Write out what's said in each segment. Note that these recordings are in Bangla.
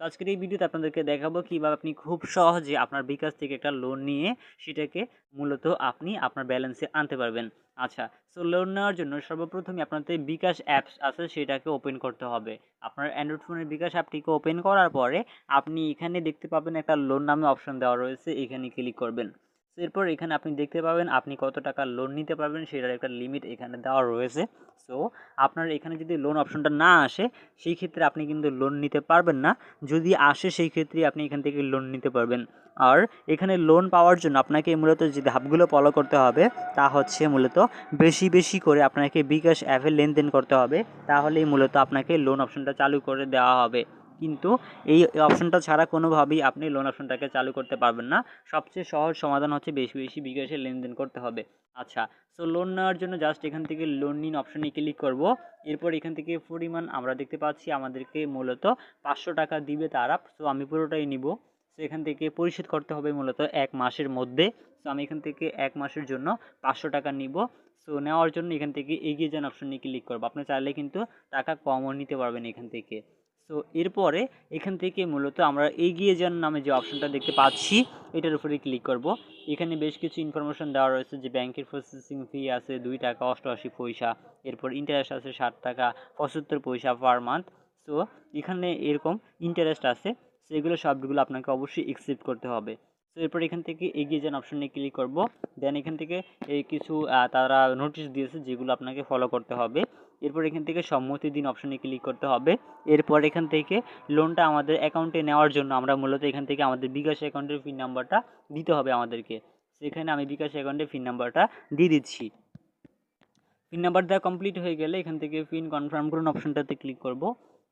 আজকের এই ভিডিওতে আপনাদেরকে দেখাবো কীভাবে আপনি খুব সহজে আপনার বিকাশ থেকে একটা লোন নিয়ে সেটাকে মূলত আপনি আপনার ব্যালেন্সে আনতে পারবেন। আচ্ছা সো লোন নেওয়ার জন্য সর্বপ্রথমে আপনাদের বিকাশ অ্যাপস আছে, সেটাকে ওপেন করতে হবে। আপনার অ্যান্ড্রয়েড ফোনের বিকাশ অ্যাপটিকে ওপেন করার পরে আপনি এখানে দেখতে পাবেন একটা লোন নামে অপশন দেওয়া রয়েছে, এখানে ক্লিক করবেন। এরপর এখানে আপনি দেখতে পাবেন আপনি কত টাকা লোন নিতে পারবেন, সেটার একটা লিমিট এখানে দেওয়া রয়েছে। সো আপনার এখানে যদি লোন অপশনটা না আসে, সেই ক্ষেত্রে আপনি কিন্তু লোন নিতে পারবেন না। যদি আসে, সেই ক্ষেত্রে আপনি এখান থেকে লোন নিতে পারবেন। আর এখানে লোন পাওয়ার জন্য আপনাকে মূলত যে ধাপগুলো ফলো করতে হবে, তা হচ্ছে মূলত বেশি বেশি করে আপনাকে বিকাশ অ্যাপে লেনদেন করতে হবে। তাহলেই মূলত আপনাকে লোন অপশনটা চালু করে দেওয়া হবে। কিন্তু এই অপশনটা ছাড়া কোনোভাবেই আপনি লোন অপশনটাকে চালু করতে পারবেন না। সবচেয়ে সহজ সমাধান হচ্ছে বেশি বেশি বিকাশে লেনদেন করতে হবে। আচ্ছা সো লোন নেওয়ার জন্য জাস্ট এখান থেকে লোন নিন অপশনে ক্লিক করব। এরপর এখান থেকে পরিমাণ আমরা দেখতে পাচ্ছি আমাদেরকে মূলত পাঁচশো টাকা দিবে তারা। সো আমি পুরোটাই নিব। সো এখান থেকে পরিশোধ করতে হবে মূলত এক মাসের মধ্যে। সো আমি এখান থেকে এক মাসের জন্য পাঁচশো টাকা নিব। সো নেওয়ার জন্য এখান থেকে এগিয়ে যান অপশনে ক্লিক করব। আপনি চাইলে কিন্তু টাকা কমও নিতে পারবেন এখান থেকে। সো এরপরে এখান থেকে মূলত আমরা এগিয়ে যান নামে যে অপশনটা দেখতে পাচ্ছি, এটার উপরে ক্লিক করব। এখানে বেশ কিছু ইনফরমেশন দেওয়া রয়েছে যে ব্যাংকের প্রসেসিং ফি আছে দুই টাকা অষ্টআশি পয়সা, এরপর ইন্টারেস্ট আছে ষাট টাকা পঁচাত্তর পয়সা পার মান্থ সো এখানে এরকম ইন্টারেস্ট আছে, সেগুলো সবগুলো আপনাকে অবশ্যই একসেপ্ট করতে হবে। তো এরপর এখান থেকে এগিয়ে যান অপশনে ক্লিক করব। দেন এখান থেকে এই কিছু তারা নোটিশ দিয়েছে যেগুলো আপনাকে ফলো করতে হবে। এরপর এখান থেকে সম্মতি দিন অপশনে ক্লিক করতে হবে। এরপর এখান থেকে লোনটা আমাদের অ্যাকাউন্টে নেওয়ার জন্য আমরা মূলত এখান থেকে আমাদের বিকাশ অ্যাকাউন্টের পিন নাম্বারটা দিতে হবে আমাদেরকে। সেখানে আমি বিকাশ অ্যাকাউন্টের পিন নাম্বারটা দিয়ে দিচ্ছি। পিন নাম্বার দেওয়া কমপ্লিট হয়ে গেলে এখান থেকে পিন কনফার্ম করুন অপশনটাতে ক্লিক করব।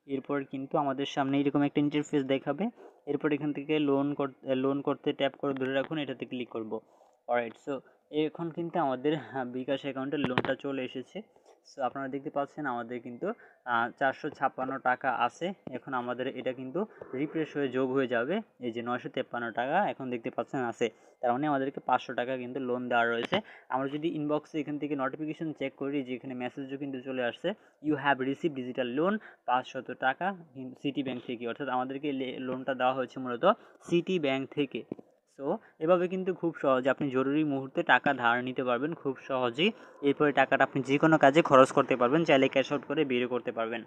এরপর কিন্তু আমাদের সামনে এরকম একটা ইন্টারফেস দেখাবে। এরপর এখান থেকে লোন করতে লোন করতে ট্যাপ করে ধরে রাখুন, এটাতে ক্লিক করব। অলরাইট সো এখন কিন্তু আমাদের বিকাশ অ্যাকাউন্টে লোনটা চলে এসেছে। সো আপনারা দেখতে পাচ্ছেন আমাদের কিন্তু চারশো ছাপ্পান্ন টাকা আছে। এখন আমাদের এটা কিন্তু রিফ্রেশ হয়ে যোগ হয়ে যাবে। এই যে নয়শো তেপ্পান্ন টাকা এখন দেখতে পাচ্ছেন আছে। তার মানে আমাদেরকে পাঁচশো টাকা কিন্তু লোন দেওয়া রয়েছে। আমরা যদি ইনবক্সে এখান থেকে নোটিফিকেশন চেক করি যে এখানে মেসেজও কিন্তু চলে আসছে you have receive digital loan পাঁচশত টাকা সিটি ব্যাংক থেকে। অর্থাৎ আমাদেরকে লোনটা দেওয়া হয়েছে মূলত সিটি ব্যাংক থেকে। সো এভাবে কিন্তু খুব সহজে আপনি জরুরি মুহূর্তে টাকা ধার নিতে পারবেন। খুব সহজেই এরপরে টাকাটা আপনি যে কোনো কাজে খরচ করতে পারবেন, চাইলে ক্যাশ আউট করে বেরও করতে পারবেন।